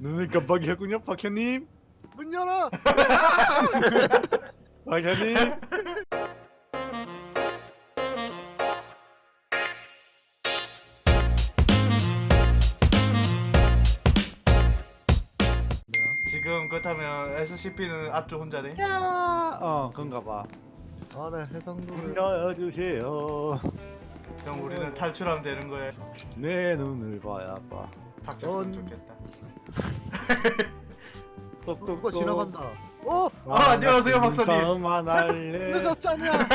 눈을 깜빡이셨군요, 박현님. 문 열어. 박현님. 지금 그렇다면 SCP는 아쭈 혼자네? 야, 어, 그런가 봐. 아네 해상도를. 문 열어주세요. 그럼 우리는 탈출하면 되는 거야 내 눈을 봐야 봐. 닥쳤으면 전- 좋겠다. 누가 지나간다. 어? 아, 안녕하세요, 박사님. 인사만 할래. 늦었잖냐.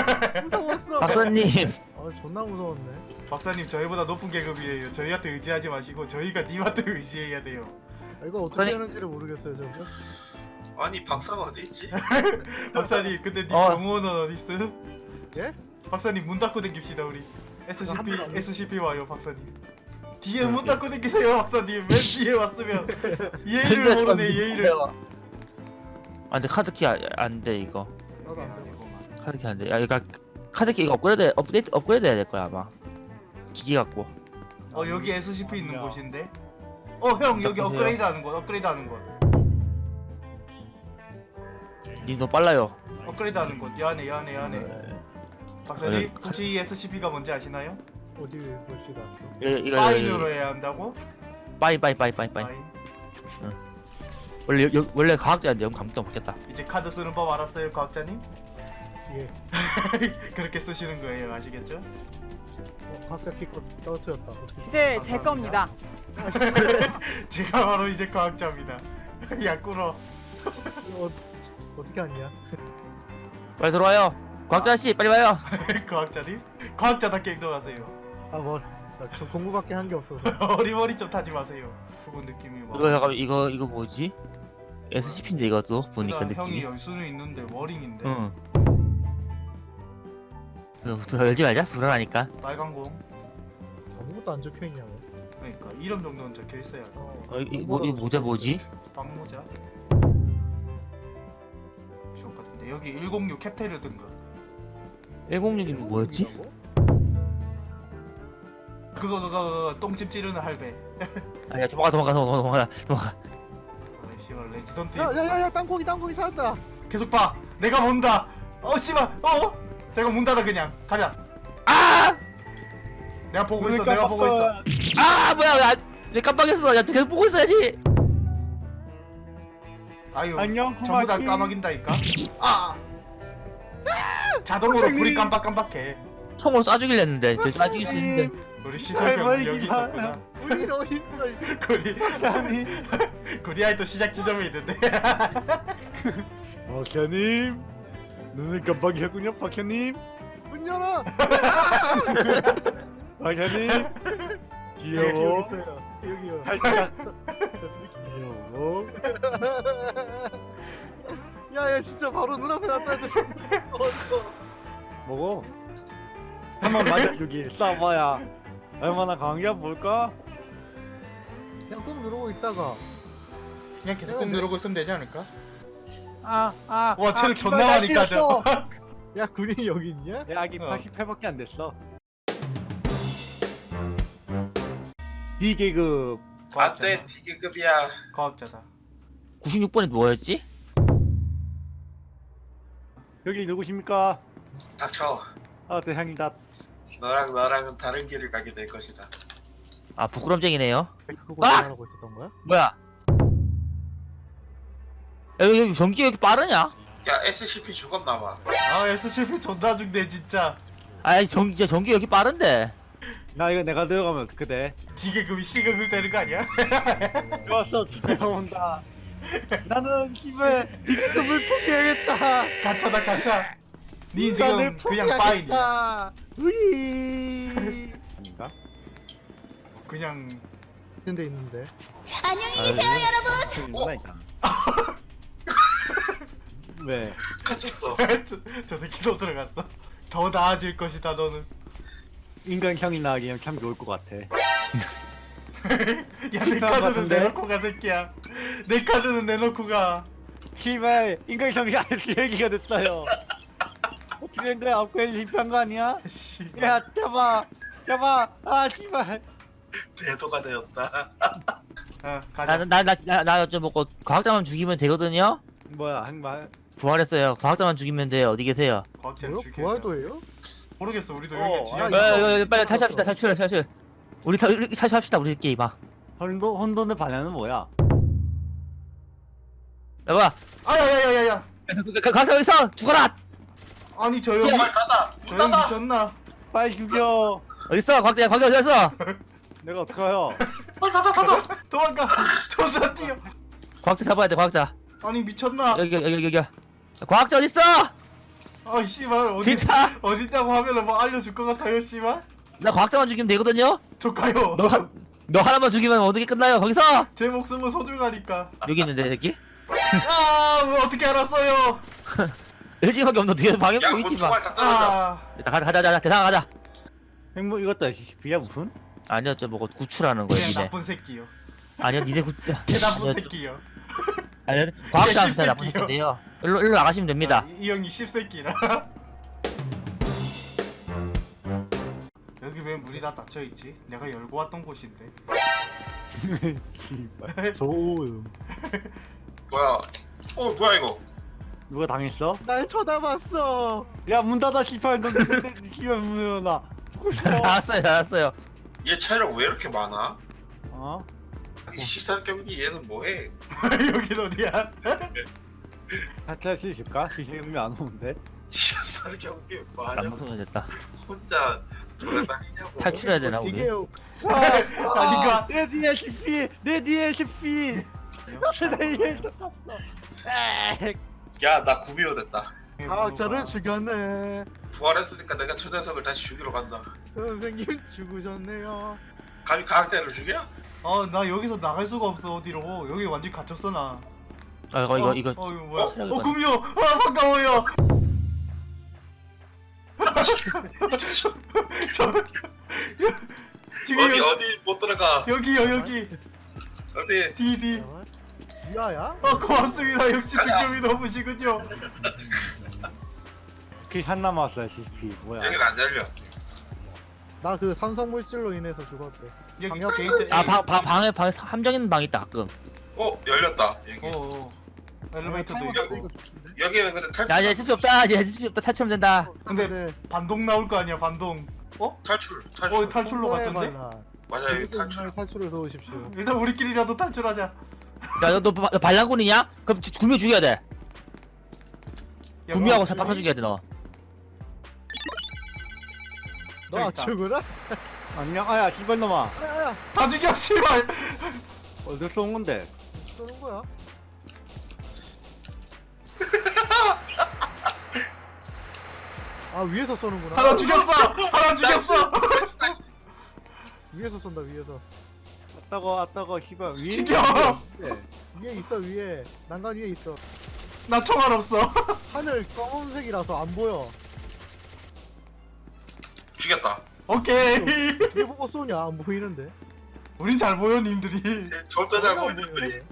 무서웠어. 박사님 아 존나 무서웠네. 박사님 저희보다 높은 계급이에요 저희한테 의지하지 마시고 저희가 님한테 의지해야 돼요 아, 이거 어떻게 선생님. 하는지를 모르겠어요 저거. 아니 박사가 어디 있지? 박사님 근데 님 어. 경호원은 어디 있어요? 예? 박사님 문 닫고 댕깁시다 우리 한 SCP 안 SCP 와요 박사님 뒤에 문 닫고 댕기세요 박사님. 맨 뒤에 왔으면. 예의를 모르네 예의를. 아 근데 카드키 안돼 이거. 나도 안 돼. 카드키 안돼. 야 이거 카드키 이거 업그레이드 업데이트 업그레이드 해야 될 거야 아마. 기기 갖고. 어 여기 SCP 있는 아니야. 곳인데? 어 형 여기. 업그레이드 하는 곳 업그레이드 하는 곳. 님 너무 빨라요. 업그레이드 하는 곳. 여 안에 여 안에 여 안에. 네. 박사님 어, 혹시 이 SCP가 뭔지 아시나요? 어디 볼시다. 이거 이거 파인으로 해야 한다고? 빠이 빠이 빠이 빠이 빠이 파인 원래 여, 원래 과학자인데 영 감도 없겠다 이제 카드 쓰는 법 알았어요 과학자님? 예. 그렇게 쓰시는 거예요 아시겠죠? 어, 각자 키껏 떨어뜨렸다. 어떻게? 이제 제 겁니다. 제가 바로 이제 과학자입니다 야 꿇어 이거 어, 어떻게 하냐? 빨리 들어와요 과학자 씨 빨리 와요 과학자님? 과학자답게 행동하세요 아 뭐. 나저 공부밖에 한 게 없어서. 어리버리 좀 타지 마세요. 그분 느낌이 막. 이거 잠깐 이거 이거 뭐지? SCP인데 이것도 보니까 그러니까 형이 느낌이 열 수는 있는데 워링인데. 응. 이거 열지 말자. 불안하니까. 빨간 공. 아무것도 안 적혀 있냐고. 그러니까 이름 정도는 적혀 있어야 돼. 어. 어, 이, 이, 뭐, 이 모자 뭐지? 빵모자? 주옥 같은데. 여기 106 캡테르든가 106이 뭐였지 그거 그거 그거 똥집 찌르는 할배. 아야 도망가 도망가 도망가 도망가 도망가. 아이 씨발 레지던트 야야야 야 땅콩이 땅콩이 찾았다. 계속 봐. 내가 본다. 어 씨발. 어? 제가 문 닫아 그냥. 가자. 아! 내가 보고 있어 내가 보고 있어. 아 뭐야 야, 내 깜빡했어. 야 계속 보고 있어야지. 아유 안녕, 전부 다. 까마긴다니까? 아! 자동으로 불이 깜빡깜빡해. 총으로 쏴 죽이려 했는데 저쏴 죽일 수 있는데 우리 할머니 여기. 있었구나 우리 어디 있어? 이. 구리 박사님. 구리아이 또 시작 지점에 있는데 박현님. 눈을 깜빡이셨군요, 박현님. 문 열어. 박현님. 여기 귀여워. 있어요. 여기요. 살짝. 귀여워. 야 야 진짜 바로 눈앞에 나타났어. 먹어. 한번 맞아 여기 싸봐야 얼마나 강한 게 뭘까? 그냥 꾹 누르고 있다가 그냥 계속 꾹 누르고 있으면 되지 않을까? 아, 아. 와, 체력 존나 많이 뛰었어. 야 군인이 여기 있냐? 야, 아기 어. 88밖에 안 됐어. D계급 안돼 D급이야 과학자다 96번이 뭐였지? 여기 누구십니까? 닥쳐 아, 대장이다. 너랑 나랑은 다른 길을 가게 될 것이다 아 부끄럼쟁이네요 그거 아! 하고 있었던 거야? 뭐야 야 여기, 여기 전기가 이렇게 빠르냐? 야 SCP 죽었나 봐 아 SCP 존나 중대 진짜 아이 전기 진짜 전기가 이렇게 빠른데 나 이거 내가 들어가면 어떻게 돼? D계급이 C계급 되는 거 아니야? 좋았어, 드디어 온다. 나는 힘을 D계급을 포기하겠다. 가차다 가차 니 지금 그냥 파인이야. 아닌가? 그냥 있는 데 있는데 안녕히 계세요, 여러분. 있구나. 왜? 갇혔어 저, 저 새끼 또 들어갔어 더 나아질 것이다 너는 인간 형이 나기엔 참 좋을 것 같아. 야 내 실패한 것 카드는 같은데? 내놓고 가 새끼야 내 카드는 내놓고 가 힘을 인간 형이 아저씨 얘기가 됐어요. 어떻게 된 거야? 업그레이드 실패한 거 아니야? 씨. 야, 잡아, 잡아. 아, 씨발. 대도가 되었다 어 가자 나나나나좀 먹고 과학자만 죽이면 되거든요. 뭐야 행말 부활했어요. 과학자만 죽이면 돼요. 어디 계세요? 과학자를 뭐요? 죽여야 부활도 해요? 모르겠어 우리도 어, 여기 아, 지하 야, 야, 야, 야, 빨리 탈출합시다. 탈출, 탈출. 우리 탈 우리 탈출합시다. 우리끼리 막. 혼돈 혼돈의 반야는 뭐야 여봐. 아야야야야야 과학자 여기 있어. 죽어라. 아니 저 형이 빨리 닫아 문저 형이 닫아 미쳤나 빨리 죽여 어디 있어? 과학자 과학자 어디 있어? 내가 어떡해요 빨리 닫아 닫아 도망가 존나 뛰어 과학자 잡아야 돼. 과학자. 아니 미쳤나 여기 여기 여기 여기. 과학자 어디 있어? 아 씨발 어디 진짜? 어디 있다고 하면은 뭐 알려줄 것 같아요 씨발 나 과학자만 죽이면 되거든요. 조카요 너, 한- 너 하나만 죽이면 어떻게 끝나요? 거기서 제 목숨은 소중하니까 여기 있는데 새끼. 아뭐 어떻게 알았어요 일찍밖에 없는 방해 야 보고 있지 마. 곤충알 다 떨어져 아 일단 가자 가자 가자 대상 가자. 행복 이것도 SCP야 무슨 아니요 저 뭐고 구출하는 거야 니네. 나쁜 새끼요 아니요 니네 구. 개 나쁜 아니요, 새끼요 아니요 과학자한테 개씹새끼요. 나쁜 건데요. 일로 일로 나가시면 됩니다. 아, 이, 이 형이 씹새끼라 여기 왜 문이 다 닫혀있지? 내가 열고 왔던 곳인데 씨발 소음 뭐야 어 뭐야 이거 누가 당했어 날 쳐다봤어. 야 문 닫아 씨발 너 씨발 문 열어놔 죽고 싶어 나왔어요 나왔어요. 얘 체력 왜 이렇게 많아? 어 이 시설 경기 얘는 뭐해? 여긴 어디야? 사찰 실실까 시세금이 안 오는데 시설 경기 뭐하냐? 됐다. 혼자 돌아다니냐고 탈출해야 되나 우리? 지게요. 아니가. 내 뒤에 SCP 내 뒤에 SCP 내 뒤에 떴어 에이 야 나 구미호 됐다. 아 저를 죽였네. 부활했으니까 내가 저 녀석을 다시 죽이러 간다. 선생님 죽으셨네요. 감히 과학자를 죽여? 어나 여기서 나갈 수가 없어 어디로. 여기 완전 갇혔어 나. 아 이거 이거 어, 이거 어 이거 뭐야? 체력이 어 구미호! 아 반가워요. 저 지금 어디 여, 어디 못 들어가? 여기요 여기. 어디? 디디 어? 지하야? 어 고맙습니다 역시. 득점이 너무시군요 그한 남았어 SCP 뭐야 여기는 안 열려 나그 산성 물질로 인해서 죽었대. 여기 방역 게이트 아 방, 방, 방에 방에 함정 있는 방 있다 가끔. 어 열렸다 여기 어어 엘리베이터도 타이머 있고 죽는데? 여기는 근데 탈출 야 이제 SCP 없다 이제 SCP 없다 탈출하면 된다. 근데 네. 반동 나올 거 아니야 반동 어? 탈출 어 탈출 탈출로 홍보의 갔던데? 반란. 맞아 여기 탈출 탈출. 탈출을 도우십시오. 일단 우리끼리라도 탈출하자 야 너 너, 너 반란군이냐? 그럼 지- 구미호 죽여야 돼. 야, 구미호하고 너- 박사 죽여야 돼 너. 너 저기 있다. 죽으라? 안녕 아야 씨발 놈아 아야 다 죽여 씨발 어디서 온 건데 쏘는 거야? 아 위에서 쏘는구나. 하나 죽였어 하나 죽였어 위에서 쏜다 위에서. 아따고 아따고 씨발 위에 죽여! 있는데. 위에 있어 위에. 난간 위에 있어. 나 총알 없어 하늘 검은색이라서 안 보여. 죽였다 오케이 어떻게 보고 쏘냐? 안 보이는데. 우린 잘 보여 님들이 절대 잘 뭐야, 보이는데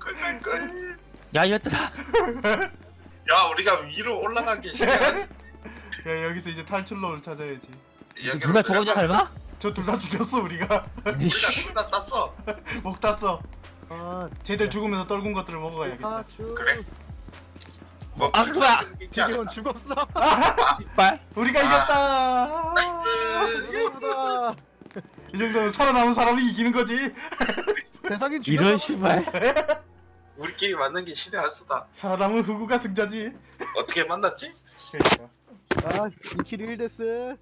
야 이랬더라. 야 우리가 위로 올라가기 시작하지 야 여기서 이제 탈출로를 찾아야지 누가 죽었냐 설마? 저 둘 다 죽였어 우리가 우리가 둘 다 땄어 목 땄어 아 쟤들 죽으면서 떨군 것들을 먹어야겠다 피카츄. 그래. 뭐 아, 그거야. 지금 죽었어. 이빨. 우리가 아. 이겼다 대단하다. 이 정도면 살아남은 사람이 이기는 거지 대상인 이런 죽였어. 씨발. 우리끼리 만난 게 신의 한 수다 살아남은 후구가 승자지 어떻게 만났지? 그러니까 아 2킬 1데스.